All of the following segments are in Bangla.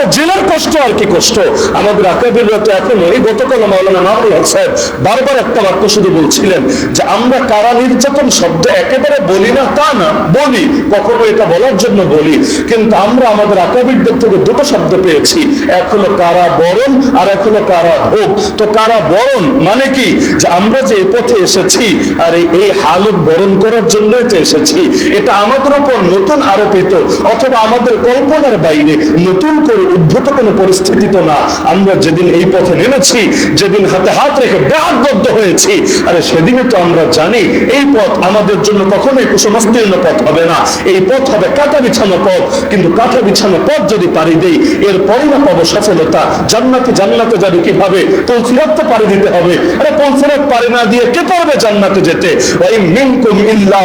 আরে জেলের কষ্ট আর কি কষ্ট? আমাদের তো এই গতকাল মাওলানা হক সাহেব বারবার একটা বাক্য শুধু বলছিলেন যে, আমরা কারা নির্যাতন শব্দ একেবারে বলি না তা না, বলি, কখনো এটা বলার জন্য বলি। কিন্তু আমরা আমাদের আকাবিরদের থেকে দুটো শব্দ পেয়েছি, এক হলো কারা বরণ আর এক হলো কারা ভোগ। তো কারা বরণ মানে কি? যে, আমরা যে পথে এসেছি আর এই- হালত বরণ করার জন্যই তো এসেছি। এটা আমাদের উপর নতুন আরোপিত অথবা আমাদের কল্পনার বাইরে নতুন করে উদ্ভূত কোনো পরিস্থিতি তো না। আমরা যেদিন এই পথে নেমেছি, যেদিন হাতে হাত রেখে ব্যাগবদ্ধ হয়েছি। আরে সেদিনে তো আমরা জানি, এই পথ আমাদের জন্য কখনোই কুসংস্তীর্ণ পথ হবে না। এই পথ হবে কাঁটা বিছানো পথ। কিন্তু কাঁটা বিছানো পথ যদি পাড়ি দেই, এর পরে না পাবো সফলতা। জান্নাতে জান্নাতে যাবে কীভাবে? পৌঁছিরাত তো দিতে হবে। আরে পৌঁছিরাত পাড়ি না দিয়ে কে পারবে জান্নাতে যেতে? ওই মিনকুম ইল্লা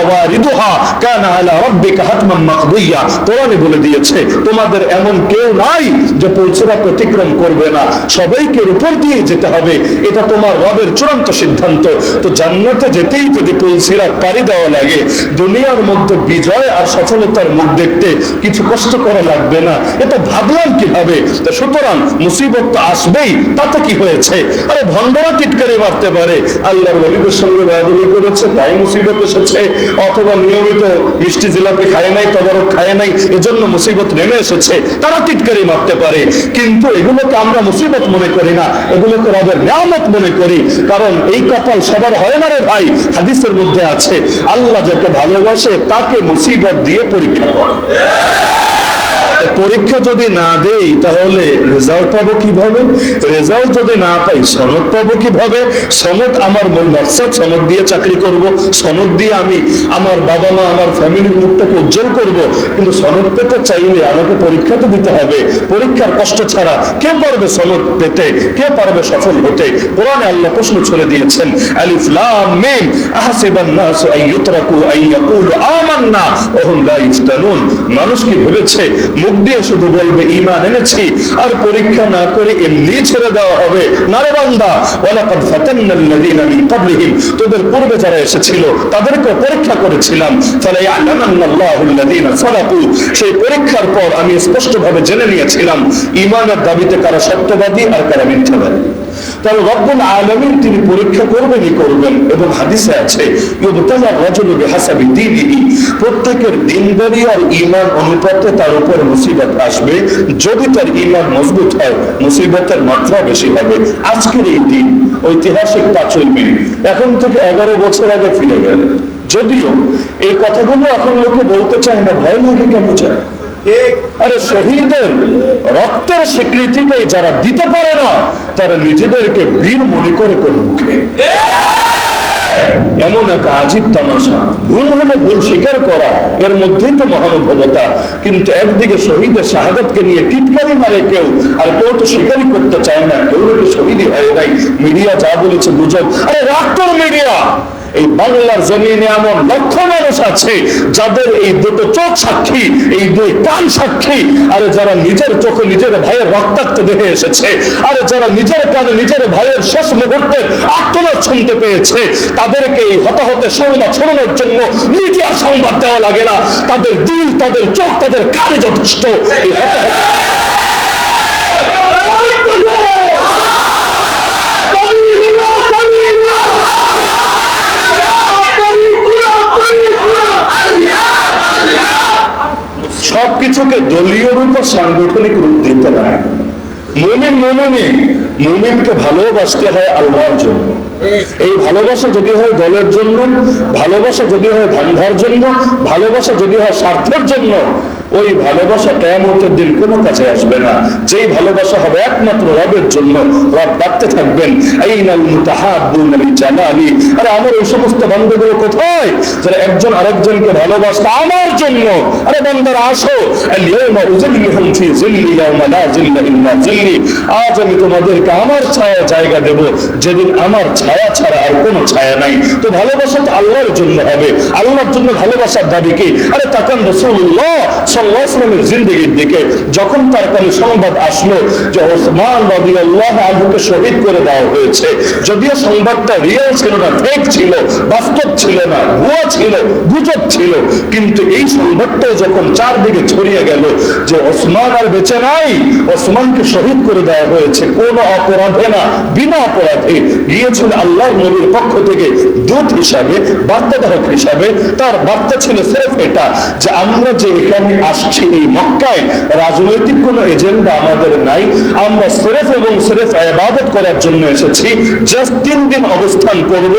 কানা আলা হাতমান মাকদিয়া কোরআনে বলে দিয়েছে, তোমাদের এমন কেউ নাই যে পৌঁছিরাত অতিক্রম করবে না। সবাইকে উপর দিয়ে যেতে হবে। এটা তোমার রবের চূড়ান্ত সিদ্ধান্ত। তো জান্নাতে যেতেই যদি দেওয়া লাগে, দুনিয়ার মধ্যে বিজয় আর সফলতার মুখ দেখতে কিছু কষ্ট করা লাগবে না। এটা ভাবলাম কীভাবে? সুতরাং মুসিবত তো আসবেই, তাতে কি হয়েছে? আরে ভণ্ডরা মারতে পারে। আল্লাহর নবীদের সঙ্গে করেছে, তাই মুসিবত এসেছে। অথবা নিয়মিত মিষ্টি জিলাপি খায় নাই তবরক খায় নাই, এজন্য মুসিবত নেমে এসেছে। তারা টিটকারি মারতে পারে। কিন্তু এগুলোকে আমরা মুসিবত মনে করি না। এগুলোকে রবের নিয়ামত মনে করি। কারণ এই কপাল সবার হয় না রে ভাই? হাদিসের মধ্যে আছে, আল্লাহ যাকে ভালোবাসে তাকে মুসিবত দিয়ে পরীক্ষা করে। পরীক্ষা যদি না দেই, তাহলে রেজাল্ট পাবো কীভাবে? রেজাল্ট যদি না পাই, সনদ পাবো কীভাবে? সনদ আমার মূল মাকসাদ, সনদ দিয়ে চাকরি করব, সনদ দিয়ে আমি আমার বাবা মা, আমার ফ্যামিলির মুখটাকে উজ্জ্বল করব। কিন্তু সনদ পেতে চাইলে আমাকে পরীক্ষা তো দিতে হবে। পরীক্ষার কষ্ট ছাড়া কে পারবে সনদ পেতে? কে পারবে সফল হতে? কোরআনে আল্লাহ প্রশ্ন ছড়ে দিয়েছেন, আলিফ, লাম, মিম, আহসিবান নাস আন ইয়াকুলু আমান্না ওয়া লা ইফতানুন। মানুষ কি ভেবেছে মুখ দিয়ে শুধু বলবে ইমান এনেছি, আর পরীক্ষা না করে এমনি ছেড়ে দেওয়া হবে। নারে বান্দা তোদের পূর্বে যারা এসেছিল তাদেরকে পরীক্ষা করেছিলাম। সেই পরীক্ষার পর আমি স্পষ্টভাবে জেনে নিয়েছিলাম ইমানের দাবিতে কারা সত্যবাদী আর কারা মিথ্যাবাদী। তাহলে রব্বুল আলমিন তিনি পরীক্ষা করবেন এবং হাদিসে আছে প্রত্যেকের দিনদারি আর ঈমান অনুপাতে তার উপর মুসিবত আসবে। যদি তার ঈমান মজবুত হয়, মুসিবতের মাত্রা বেশি হবে। আজকের এই দিন ঐতিহাসিক পাঁচই মে। এখন থেকে এগারো বছর আগে ফিরে গেল যদিও এই কথাগুলো এখন লোকে বলতে চায় না, ভয় লাগে কেন চায়? শহীদের রক্তের যারা দিতে পারে না, তারা নিজেদেরকে বীর মনে করে কোন মুখে। এমন এক আজীব তামাশা। ভুল হলে ভুল স্বীকার করা, এর মধ্যেই তো মহানুভবতা। কিন্তু একদিকে শহীদের শাহাদতকে নিয়ে টিটকারি মারে কেউ, আর কেউ তো স্বীকারই করতে চায় না, কেউ শহীদই হয় নাই। মিডিয়া যা বলেছে গুজব। আরে রাখতর মিডিয়া! এই বাংলার জমিনে এমন লক্ষ মানুষ আছে যাদের এই দুটো চোখ সাক্ষী, এই দুই কান সাক্ষী, আরে যারা নিজের চোখে নিজের ভাইয়ের রক্তাক্ত দেখে এসেছে, আরে যারা নিজের কানে নিজের ভাইয়ের শেষ মুহূর্তে আত্মনাদ শুনতে পেয়েছে, তাদেরকে এই হতাহতের সংবাদ ছড়ানোর জন্য মিডিয়া সংবাদ দেওয়া লাগে না। তাদের দিল, তাদের চোখ, তাদের কানে যথেষ্ট। এই হতাহত সবকিছুকে দলীয় রূপ সাংগঠনিক রূপ দিতে হয় মুমিন মুমিনি মুমিনকে ভালোবাসতে হয় আল্লাহর জন্য। এই ভালোবাসা যদি হয় দলের জন্য, ভালোবাসা যদি হয় ধান্ধার জন্য, ভালোবাসা যদি হয় স্বার্থের জন্য ওই ভালোবাসা কেয়ামতের দিন কোনো কাছে আসবে না। যেই ভালোবাসা হবে একমাত্র রবের জন্য। রব ডাকতে থাকবেন, আইনাল মুতাহাব্বুন লিজালালি। আরে আমার ওই সমস্ত বান্ধবীগুলো কোথায়? যারা একজন আরেকজনকে ভালোবাসে আমার জন্য। আরে বান্দারা, আসো। আজ আমি তোমাদেরকে আমার ছায়া জায়গা দেব। যেদিন আমার ছায়া ছাড়া আর কোনো ছায়া নাই। তো ভালোবাসা তো আল্লাহর জন্য হবে। আল্লাহর জন্য ভালোবাসার দাবি কি? আরে তাকান রাসূলুল্লাহ সাল্লামের জিন্দগির দিকে যখন তার কানে সংবাদ আসলো যে ওসমান রাদিয়াল্লাহু আনহুকে শহীদ করে দেওয়া হয়েছে, যদিও সংবাদটা রিয়েল ছিল না ফেক ছিল, বাস্তব ছিল না, ভুয়া ছিল, গুজব ছিল, কিন্তু এই সংবাদটা যখন চারদিকে ছড়িয়ে গেল যে ওসমান আর বেঁচে নাই, ওসমানকে শহীদ করে দেওয়া হয়েছে, কোন অপরাধে না, বিনা অপরাধে গিয়েছিল আল্লাহর নবীর পক্ষ থেকে দূত হিসাবে বার্তাদাহক হিসাবে, তার বার্তা ছিল সিরেফ এটা, যে আমরা যে এখানে আসছি এই মক্কায়। রাজনৈতিক কোনো এজেন্ডা আমাদের নাই। আমরা সিরেফ এবং সিরেফ ইবাদত করার জন্য এসেছি। জাস্ট তিন দিন অবস্থান করব।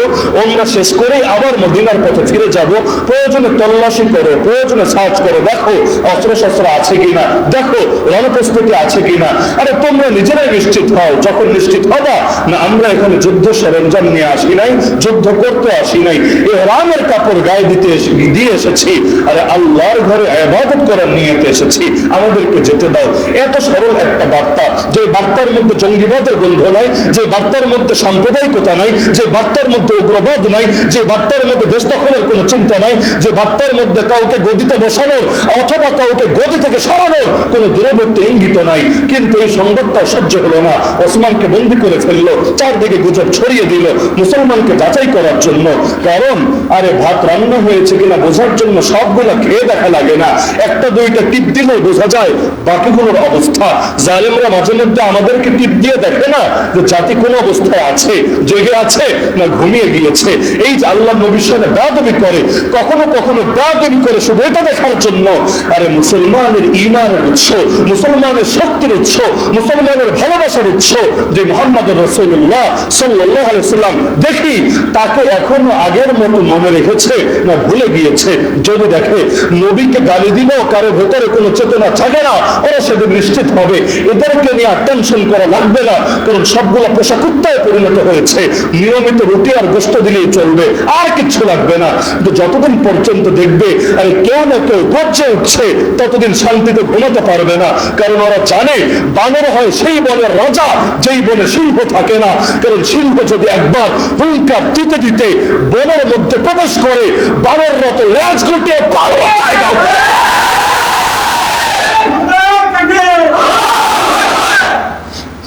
আমরা শেষ করেই আবার মদিনার পথে ফিরে যাব। প্রয়োজনে তল্লাশি করো, প্রয়োজনে সার্চ করো। দেখো অস্ত্র শস্ত্র আছে কিনা? দেখো, রণপ্রস্তুতি আছে কিনা? আরে, তোমরা নিজেরাই নিশ্চিত হও, যখন নিশ্চিত হবা, না, আমরা এখানে যুদ্ধ সরঞ্জাম নিয়ে আসি নাই, যুদ্ধ করতে আসি নাই। এ এহরামের কাপড় গায়ে দিতে দিয়ে এসেছি। আরে, আল্লাহর ঘরে ইবাদত করার নিয়েতে এসেছি, আমাদেরকে যেতে দাও। এত সরল একটা বার্তা, যে বার্তার মধ্যে জঙ্গিবাদের গন্ধ নাই, যে বার্তার মধ্যে সাম্প্রদায়িকতা নাই, যে বার্তার মধ্যে উগ্রবাদ নাই, যে বার্তার মধ্যে দেশ দখলের কোনো চিন্তা নাই, যে বার্তার মধ্যে কাউকে গদিতে বসানোর অথবা কাউকে গদি থেকে সরানোর কোনো দূরবর্তী ইঙ্গিত নাই। কিন্তু এই সংবাদটা সহ্য হলো না। ওসমানকে বন্দি করে ফেলল, চারদিকে গুজব ছড়িয়ে দিল, মুসলমানকে যাচাই করার জন্য। কারণ, আরে ভাত রান্না হয়েছে কিনা বোঝার জন্য সবগুলো খেয়ে দেখা লাগে না। একটা দুইটা টিপ দিলে বোঝা যায় বাকিগুলোর অবস্থা। জালেমরা মাঝে মধ্যে আমাদেরকে টিপ দিয়ে দেখে না যে জাতি কোন অবস্থায় আছে, জেগে আছে না ঘুমিয়ে গিয়েছে। এই যে আল্লাহ নবীর সাথে দাবি করে, কখনো কখনো দাবি করে শুধু এটা দেখার জন্য। আরে মুসলমানের ইমানের উৎস, মুসলমানের শক্তির উৎস, মুসলমানের ভালোবাসার উৎস যে মোহাম্মদ রসুল্লাহ সাল্লাহ সাল্লাম দেখি, তাকে এখনও আগের মতো মনে রেখেছে না ভুলে গিয়েছে। যদি দেখে, নবীকে গালি দিলেও কারও ভেতরে কোনো চেতনা থাকে না, ওরা সেদিন নিশ্চিত হবে। এদেরকে নিয়ে আর টেনশন করা লাগবে না, কারণ সবগুলো পোশাক কুত্তায় পরিণত হয়েছে। নিয়মিত রুটি আর গোস্ত দিলেই চলবে, আর কিচ্ছু লাগবে না। কিন্তু যতদিন পর্যন্ত দেখবে, আরে কেউ না কেউ গর্জে উঠছে, ততদিন শান্তিতে ঘুমাতে পারবে না। কারণ ওরা জানে, বানর হয় সেই বনের রাজা, যেই বনে সিংহ থাকে না। কারণ সিংহ যদি একবার হুঙ্কার দিতে দিতে বনের মধ্যে প্রবেশ করে বানর মতো লেজ গুটিয়ে পার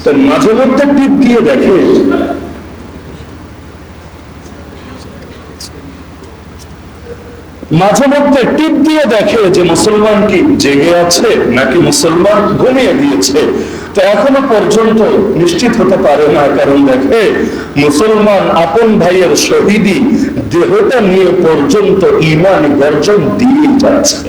হয়ে যায়। তো মাঝে মধ্যে টিপ দিয়ে দেখে মাঝে মধ্যে টিপ দিয়ে দেখে যে মুসলমান কি জেগে আছে নাকি মুসলমান ঘুমিয়ে দিয়েছে তো এখনও পর্যন্ত নিশ্চিত হতে পারে না, কারণ দেখে মুসলমান আপন ভাইয়ের শহীদি দেহটা নিয়ে পর্যন্ত ইমান গর্জন দিয়ে যাচ্ছে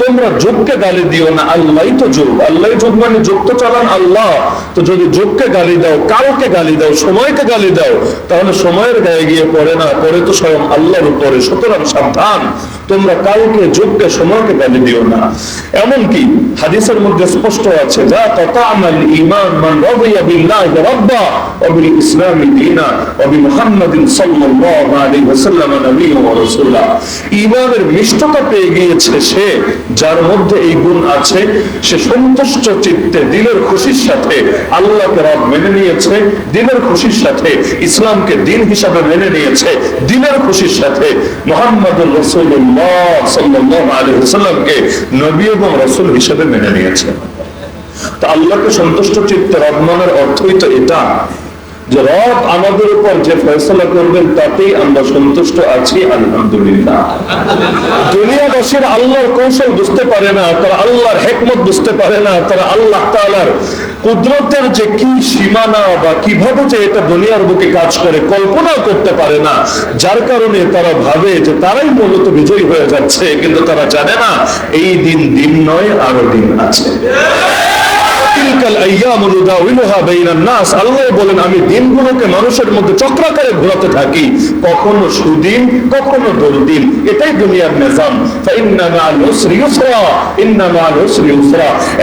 তোমরা যোগকে গালি দিও না, আল্লাহ তো যোগ আল্লাহ যোগ মানে যোগ তো চালান আল্লাহ। তো যদি যোগকে গালি দাও কালকে গালি দাও, সময়কে গালি দাও, তাহলে সময়ের গায়ে গিয়ে পড়ে না, পড়ে তো স্বয়ং আল্লাহর উপরে। সুতরাং সাবধান। তোমরা কালকে যুগকে সময়কে গালি দিও না। এমনকি হাদিসের মধ্যে স্পষ্ট আছে যা তাতামাল ঈমান মান রাদিয়া বিল্লাহি রাব্বা ওয়া বিল ইসলামি দীনা ওয়া বি মুহাম্মাদিন সাল্লাল্লাহু আলাইহি ওয়া রাসূলা ঈমানের মিষ্টতা পেয়ে গিয়েছে সে যার মধ্যে এই গুণ আছে, সে সন্তুষ্ট চিত্তে, দিলের খুশির সাথে আল্লাহকে রব মেনে নিয়েছে দিনের খুশির সাথে ইসলামকে দিন হিসাবে মেনে নিয়েছে দিনের খুশির সাথে মোহাম্মদুর এবং রসুল হিসেবে মেনে নিয়েছে তা আল্লাহকে সন্তুষ্ট চিত্তে রব মানার অর্থই তো এটা যে রব আমাদের উপর যে ফয়সলা করবেন তাতেই আমরা সন্তুষ্ট আছি, আলহামদুলিল্লাহ। দুনিয়াবাসীর আল্লাহর কৌশল বুঝতে পারে না, তারা আল্লাহর হেকমত বুঝতে পারে না, তারা আল্লাহ তাআলার কুদরতের যে কি সীমানা বা কীভাবে যে এটা দুনিয়ার বুকে কাজ করে কল্পনা করতে পারে না। যার কারণে তারা ভাবে যে তারাই মূলত বিজয়ী হয়ে যাচ্ছে, কিন্তু তারা জানে না, এই দিন দিন নয়, আরও দিন আছে। আল্লাহ বলেন, আমি দিনগুলোকে মানুষের মধ্যে চক্রাকারে থাকি। কখনো সুদিন, কখনো দুর্দিন এটাই দুনিয়ার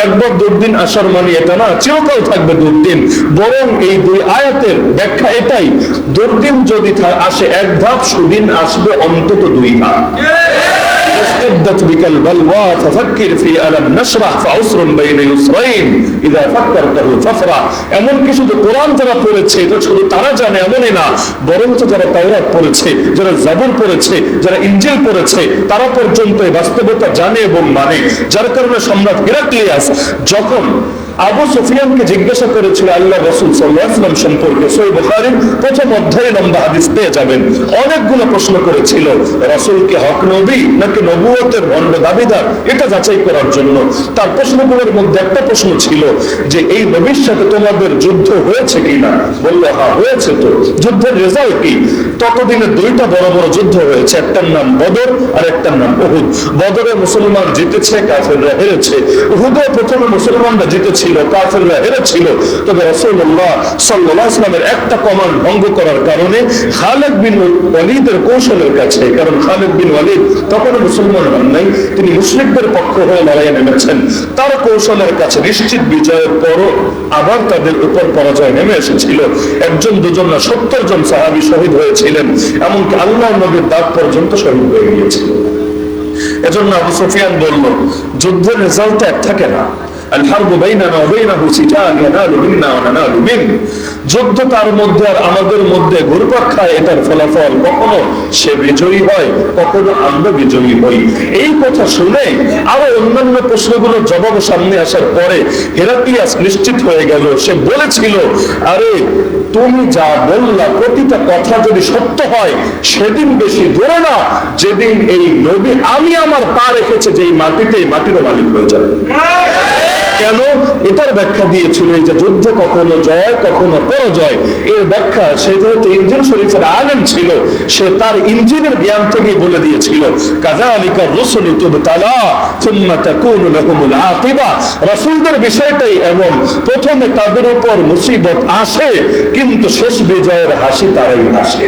একবার দুর্দিন আসার মানে এটা না, চিরকাল থাকবে দুর্দিন। বরং এই দুই আয়াতের ব্যাখ্যা এটাই, দুর্দিন যদি আসে, এক ধাপ সুদিন আসবে অন্তত দুই ধাপ। اشتدت بك البلوى ففكر في ألم نشرح فعسر بين يسرين إذا فكرته ففرح এমন কি শুধু কোরআন যারা পড়েছে এটা শুধু তারা জানে এমনই না বরঞ্চ যারা তাওরাত পড়েছে যারা জাবুর পড়েছে যারা ইঞ্জিল পড়েছে তারা পর্যন্ত এই বাস্তবতা জানে এবং মানে যার কারণে সম্রাট হিরাক্লিয়াস যখন আবু সুফিয়ানকে জিজ্ঞাসা করেছিল, আল্লাহ রসুল সাল্লাহাম সম্পর্কে সই বুখারির প্রথম অধ্যায়ে লম্বা হাদিস পেয়ে যাবেন। অনেকগুলো প্রশ্ন করেছিল রসুলকে হক নবী নাকি নবুয়তের ভণ্ড দাবিদার? এটা যাচাই করার জন্য। তার প্রশ্নগুলোর মধ্যে একটা প্রশ্ন ছিল যে, এই নবীর সাথে তোমাদের যুদ্ধ হয়েছে কিনা? বলল হ্যাঁ হয়েছে তো। যুদ্ধের রেজাল্ট কি? ততদিনে দুইটা বড় বড় যুদ্ধ হয়েছে, একটার নাম বদর আর একটার নাম উহুদ। বদরে মুসলমান জিতেছে, কাফেররা হেরেছে। উহুদে প্রথমে মুসলমানরা জিতেছিল কাফেররা হেরেছিল তবে রাসূলুল্লাহ সাল্লাল্লাহু আলাইহি ওয়াসাল্লামের একটা কমান্ড ভঙ্গ করার কারণে খালিদ বিন ওয়ালিদের কৌশলের কাছে, কারণ খালিদ বিন ওয়ালিদ তখনও মুসলমান হন নাই, তিনি মুশরিকদের পক্ষ হয়ে লড়াইয়ে নেমেছেন। তার কৌশলের কাছে নিশ্চিত বিজয়ের পরও আবার তাদের উপর পরাজয় নেমে এসেছিল। একজন, দুজন না, সত্তর জন সাহাবী শহীদ হয়েছিলেন, এমনকি আল্লাহ নবীর দাগ পর্যন্ত শহীদ হয়ে গিয়েছিল। এজন্য আবু সুফিয়ান বলল, যুদ্ধের রেজাল্ট এক থাকে না। الحرب بيننا وبينه سجال ينال منا وننال منه যুদ্ধ তার মধ্যে আর আমাদের মধ্যে ঘুরপাক খায় এটার ফলাফল কখনো সে বিজয়ী হয় কখনো আমরা বিজয়ী হই এই কথা শুনে আরো অন্যান্য প্রশ্নগুলোর জবাব সামনে আসার পরে হেরাক্লিয়াস নিশ্চিত হয়ে গেল সে বলেছিল আরে তুমি যা বললা প্রতিটা কথা যদি সত্য হয় সেদিন বেশি দূরে না যেদিন এই নবী আমি আমার পা রেখেছে যে এই মাটিতে এই মাটিরও মালিক হয়ে যাবে কেন? এটার ব্যাখ্যা দিয়েছিল এই যে যুদ্ধ কখনো জয় কখনো পরাজয়। এর ব্যাখ্যা সে যেহেতু ইঞ্জিন শরীফের আলেম ছিল সে তার ইঞ্জিনের জ্ঞান থেকে বলে দিয়েছিল কাযালিকা রুসুলু তুবতালা থুম্মা তাকুনু লাহুমুল আকিবা। রাসূলদের বিষয়টাই এমন প্রথমে তাদের উপর মুসিবত আসে কিন্তু শেষ বিজয়ের হাসি তারাই হাসে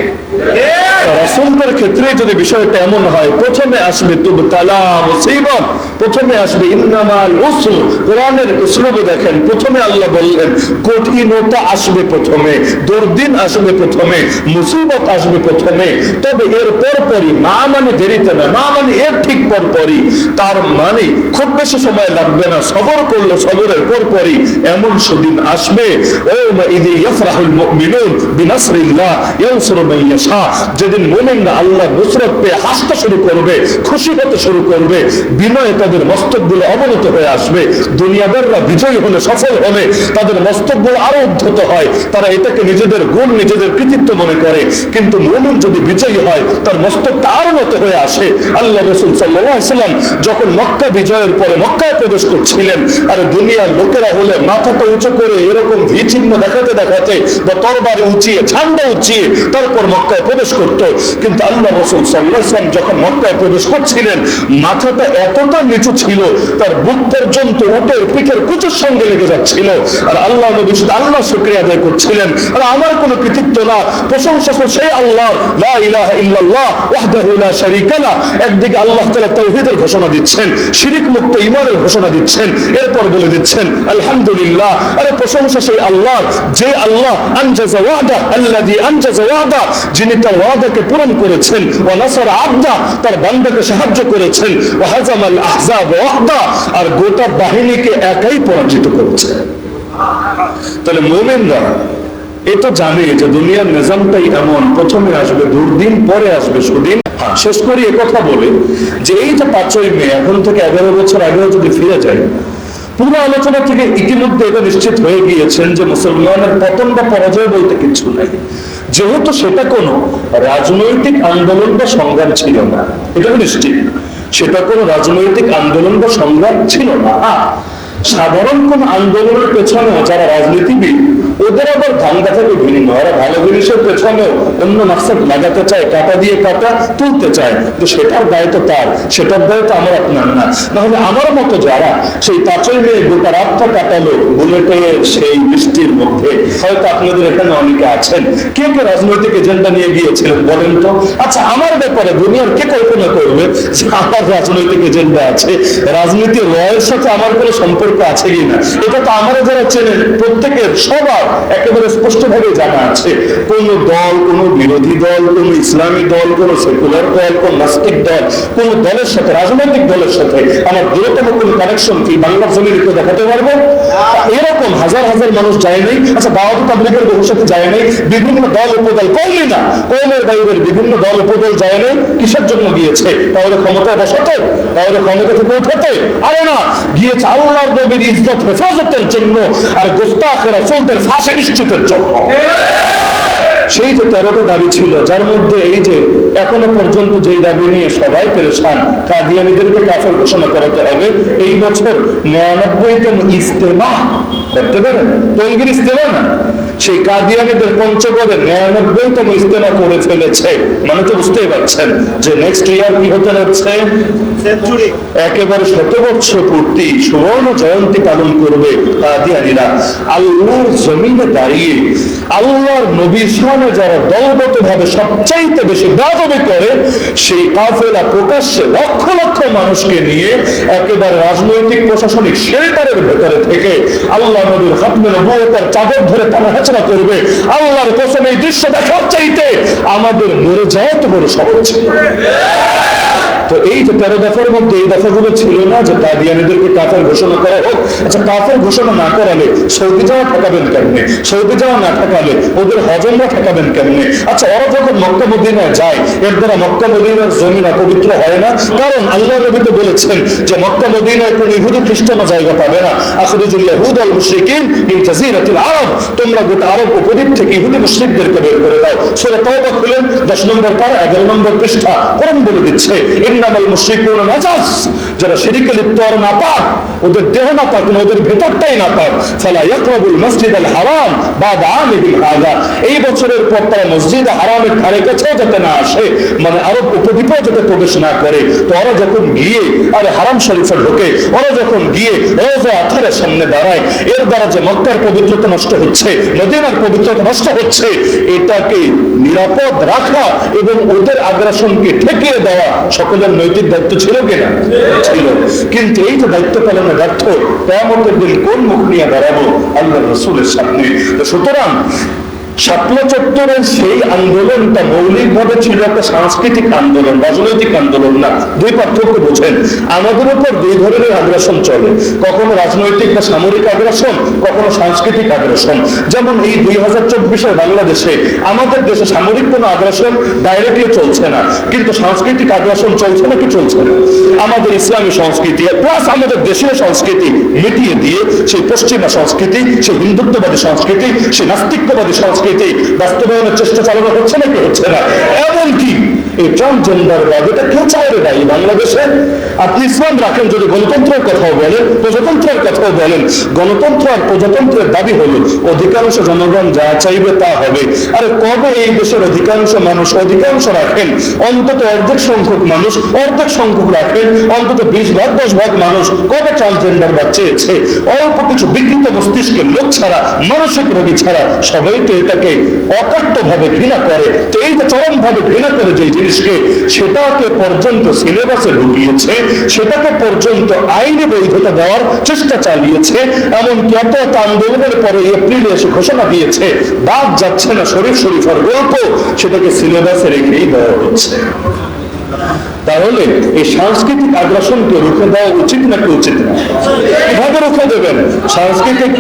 রাসূলদের ক্ষেত্রে যদি বিষয়টা এমন হয় প্রথমে আসবে তুবতালা মুসিবত। প্রথমে আসবে, ইন্নামাল উসর কোরআনের উসলুবে দেখেন, প্রথমে আল্লাহ বললেন, কঠিনতা আসবে প্রথমে, দুর্দিন আসবে প্রথমে, মুসিবত আসবে প্রথমে। তবে এর পরপরই মা মানে দেরিতে না মা মানে এর ঠিক পরপরই। তার মানে খুব বেশি সময় লাগবে না, সবর করল সবরের পরপরই এমন সুদিন আসবে। ও ইদি ইয়াফরাহুল মুমিনুন বিনাসরিল্লাহ, ইয়ানসুরু মান ইয়াশা। যেদিন মুমিনরা আল্লাহ নুসরত পেয়ে হাসতে শুরু করবে, খুশি হতে শুরু করবে বিনয়ে তাদের মস্তকগুলো অবনত হয়ে আসবে। দুনিয়াদাররা বিজয়ী হলে সফল হলে তাদের মস্তকগুলো আরও উদ্ধত হয়। তারা এটাকে নিজেদের গুণ, নিজেদের কৃতিত্ব মনে করে। কিন্তু মুমিন যদি বিজয়ী হয়, তার মস্তকটা আরও নত হয়ে আসে। আল্লাহ রসুল সাল্লাম যখন মক্কা বিজয়ের পরে মক্কায় প্রবেশ করছিলেন, আর দুনিয়ার লোকেরা হলে মাথাটা উঁচু করে এরকম ভি চিহ্ন দেখাতে দেখাতে বা তরবারি উঁচিয়ে, ঝান্ডা উঁচিয়ে তারপর মক্কায় প্রবেশ করত। কিন্তু আল্লাহ রসুল সাল্লাহাম যখন মক্কায় প্রবেশ করছিলেন, মাথাটা এতটা নিচু ছিল, তার বুক পর্যন্ত উটের পিঠের কুচুর সঙ্গে লেগে যাচ্ছিল। আর আল্লাহ নবী শুধু আল্লাহ শুক্রিয়া আদায় করছিলেন। আর আমার কোনো কৃতিত্ব না, প্রশংসা তো সেই আল্লাহ লা ইলাহা ইল্লাল্লাহ ওয়াহদাহু লা শারীকা লা। একদিকে আল্লাহ তাআলা তাওহীদের ঘোষণা দিচ্ছেন, শিরিক মুক্ত ঈমানের ঘোষণা দিচ্ছেন, এরপর বলে দিচ্ছেন, আলহামদুলিল্লাহ। আরে প্রশংসা সেই আল্লাহ যে আল্লাহ আনজাজা ওয়াদা আনজাজা ওয়াদা, যিনি তার ওয়াদাকে পূরণ করেছেন, ওয়া আবদা, তার বান্দাকে সাহায্য করেছেন, ওয়া হাজামাল ওয়াহদা, আর গোটা বাহিনীকে একাই পরাজিত করেছে। তাহলে মুমিনরা এটা জানে যে দুনিয়ার নিজামটাই এমন, প্রথমে আসবে, দুর্দিন পরে আসবে, সুদিন শেষ করি কথা বলে যে এই যে পাঁচই মে, এখন থেকে এগারো বছর আগেও যদি ফিরে যায়, পুরো আলোচনা থেকে ইতিমধ্যে এটা নিশ্চিত হয়ে গিয়েছেন যে মুসলমানের পতন বা পরাজয় বলতে কিছু নাই। যেহেতু সেটা কোনো রাজনৈতিক আন্দোলন বা সংগ্রাম ছিল না এটা নিশ্চিত। সেটা কোনো রাজনৈতিক আন্দোলন বা সংগ্রাম ছিল না। সাধারণ কোন আন্দোলনের পেছনে যারা রাজনীতিবিদ ওদের আবার ধান্দা থেকে ভিন্ন ওরা ভালো জিনিসের পেছনেও অন্য মাকসাদ লাগাতে চায় কাটা দিয়ে কাটা তুলতে চায়। তো সেটার দায় তো তার, সেটার দায় তো আমার আপনার না। নাহলে আমার মতো যারা সেই পাঁচই মে গোটা রাতটা কাটালো বুলেটের সেই বৃষ্টির মধ্যে। হয়তো আপনাদের এখানে অনেকে আছেন। কে কে রাজনৈতিক এজেন্ডা নিয়ে গিয়েছিলেন বলেন তো? আচ্ছা আমার ব্যাপারে দুনিয়ার কে কল্পনা করবে যে আমার রাজনৈতিক এজেন্ডা আছে? রাজনীতি রয়ের সাথে আমার কোনো সম্পর্ক আছে কিনা? এটা তো আমারও যারা চেনেন, প্রত্যেকের সবার একেবারে স্পষ্টভাবে জানা আছে, কোন দল, কোন বিরোধী দল, কোন ইসলামী দল, কোন সেকুলার দল, কোন নাস্তিক দল, কোন দলের সাথে, রাজনৈতিক দলের সাথে আমার দূরতম কোন কানেকশন কি বাংলার জমির একটু দেখাতে পারব? এরকম হাজার হাজার মানুষ যায় নাই। আচ্ছা দাওয়াত তাবলিগের ভবিষ্যতে যায় নাই। বিভিন্ন দল, উপদল কমই না কমের বাইরের বিভিন্ন দল, উপদল যায় নাই। কিসের জন্য গিয়েছে? তাহলে ক্ষমতায় বসাতে, তাহলে ক্ষমতা থেকে উঠাতে? আরে না, গিয়েছে আল্লাহর নবীর ইজ্জত হেফাজতের জন্য আর গোস্তাখের রাসূলদের ফাঁসি নিশ্চিতের জন্য। সেই যে তেরোটা দাবি ছিল, যার মধ্যে এই যে এখনও পর্যন্ত যে দাবি নিয়ে সবাই পেরেছান কাদিয়ানিদেরকে কাফের ঘোষণা করাতে হবে। এই বছর নিরানব্বইতম ইস্তেমা করতে পারেন? তৈরির ইস্তেমা না? সেই কাদিয়ানিদের পঞ্চপদে নিরানব্বইতম ইস্তেমা করে ফেলেছে। মানে তো বুঝতেই পারছেন যে নেক্সট ইয়ার কি হতে যাচ্ছে? একেবারে শত বৎসর পূর্তি সুবর্ণ জয়ন্তী পালন করবে কাদিয়ানিরা আল্লাহর জমিনে দাঁড়িয়ে আল্লাহর নবীর সামনে যারা দলগত ভাবে সবচাইতে বেশি বেদবি করে সেই কাফেলা প্রকাশ্যে লক্ষ লক্ষ মানুষকে নিয়ে একেবারে রাজনৈতিক প্রশাসনিক শেল্টারের ভেতরে থেকে আল্লাহ নবীর হাতমে নবুয়তার চাদর ধরে তারা হেচনা করবে। আল্লাহর কসম এই দৃশ্য দেখার চাইতে আমাদের মরে যাওয়া তো বড় সহজ তো এই যে তেরো দফার মধ্যে এই দফাগুলো ছিল না যে কাদিয়ানিদেরকে কাফের ঘোষণা করা হোক আচ্ছা কাফের ঘোষণা না করালে সৌদি যাওয়া ঠেকাবেন কেমনে? সৌদি যাওয়া না ঠেকালে ওদের হজমরা ঠেকাবেন কেমনে? আচ্ছা ওরা যখন মক্কা মদিনায় যায়, এর দ্বারা মক্কা মদিনার জমিন অপবিত্র হয় না। কারণ আল্লাহ নবী তো বলেছেন যে মক্কা মদিনায় কোন ইহুদি খ্রিস্টানও জায়গা পাবে না। আখরিজুল ইয়াহুদ আল মুশরিকিন মিন জাজিরাতিল আরব। তোমরা গোটা আরব উপদ্বীপ থেকে ইহুদি মুশরিকদেরকে বের করে দাও। সূরা তাওবা খুলেন 10 নম্বর পারা 11 নম্বর পৃষ্ঠা, কোরআন বলে দিচ্ছে মানে যাতে প্রবেশ না করে, তো ওরা যখন গিয়ে আরে হারাম শরীফে ঢোকে, ওরা যখন গিয়ে আথারের সামনে দাঁড়ায়, এর দ্বারা যে মক্কার পবিত্রতা নষ্ট হচ্ছে পবিত্রতা নষ্ট হচ্ছে, এটাকে নিরাপদ রাখা এবং ওদের আগ্রাসনকে ঠেকিয়ে দেওয়া সকলের নৈতিক দায়িত্ব ছিল কিনা? ছিল। কিন্তু এই যে দায়িত্ব পালনের ব্যর্থ কেমতের দিন কোন মুখ নিয়ে দাঁড়াবো আল্লাহ রসুলের সামনে। সুতরাং শাপলা চত্বরের সেই আন্দোলনটা মৌলিকভাবে ছিল একটা সাংস্কৃতিক আন্দোলন, রাজনৈতিক আন্দোলন না। দুই পার্থক্য বোঝেন। আমাদের উপর দুই ধরনের আগ্রাসন চলে। কখনো রাজনৈতিক বা সামরিক আগ্রাসন, কখনো সাংস্কৃতিক আগ্রাসন। যেমন এই দুই হাজার চব্বিশের বাংলাদেশে আমাদের দেশে সামরিক কোনো আগ্রাসন ডাইরেক্টলি চলছে না। কিন্তু সাংস্কৃতিক আগ্রাসন চলছে নাকি চলছে না? আমাদের ইসলামী সংস্কৃতি প্লাস আমাদের দেশীয় সংস্কৃতি মিটিয়ে দিয়ে সেই পশ্চিমা সংস্কৃতি, সেই হিন্দুত্ববাদী সংস্কৃতি, সেই নাস্তিক্যবাদী সংস্কৃতি বাস্তবায়নের চেষ্টা চালানো হচ্ছে নাকি হচ্ছে না? এমনকি এই ট্রান্সজেন্ডার বাদ এটা কেউ চায় রে ভাই বাংলাদেশে। আপনি ইসলাম রাখেন, যদি গণতন্ত্রের কথাও বলেন, প্রজাতন্ত্রের কথাও বলেন, গণতন্ত্র আর প্রজাতন্ত্রের দাবি হলো, অধিকাংশ জনগণ যা চাইবে তা হবে। আরে কবে এই দেশের অধিকাংশ মানুষ অধিকাংশ রাখেন? অন্তত অর্ধেক সংখ্যক মানুষ, অর্ধেক সংখ্যক রাখেন, অন্তত বিশ ভাগ, দশ ভাগ মানুষ কবে ট্রান্সজেন্ডার বা চেয়েছে? অল্প কিছু বিকৃত মস্তিষ্কের লোক ছাড়া, মানসিক রোগী ছাড়া, সবাই তো এটাকে অকাট্য ভাবে ঘৃণা করে তো এই যে চরম ভাবে ঘৃণা করে যে জিনিসকে, সেটাকে পর্যন্ত সিলেবাসে ঢুকিয়েছে সেটাকে পর্যন্ত আইনে বৈধতা দেওয়ার চেষ্টা চালিয়েছে, এমনকি এত এত আন্দোলনের পরে এপ্রিলে এসে ঘোষণা দিয়েছে, বাদ যাচ্ছে না শরীফ শরীফের গল্প, সেটাকে সিলেবাসে রেখেই দেওয়া হচ্ছে। তাহলে এই সাংস্কৃতিক আগ্রাসনকে রুখে দেওয়া উচিত নাকি উচিত না? কীভাবে রুখে দেবেন? সাংস্কৃতিক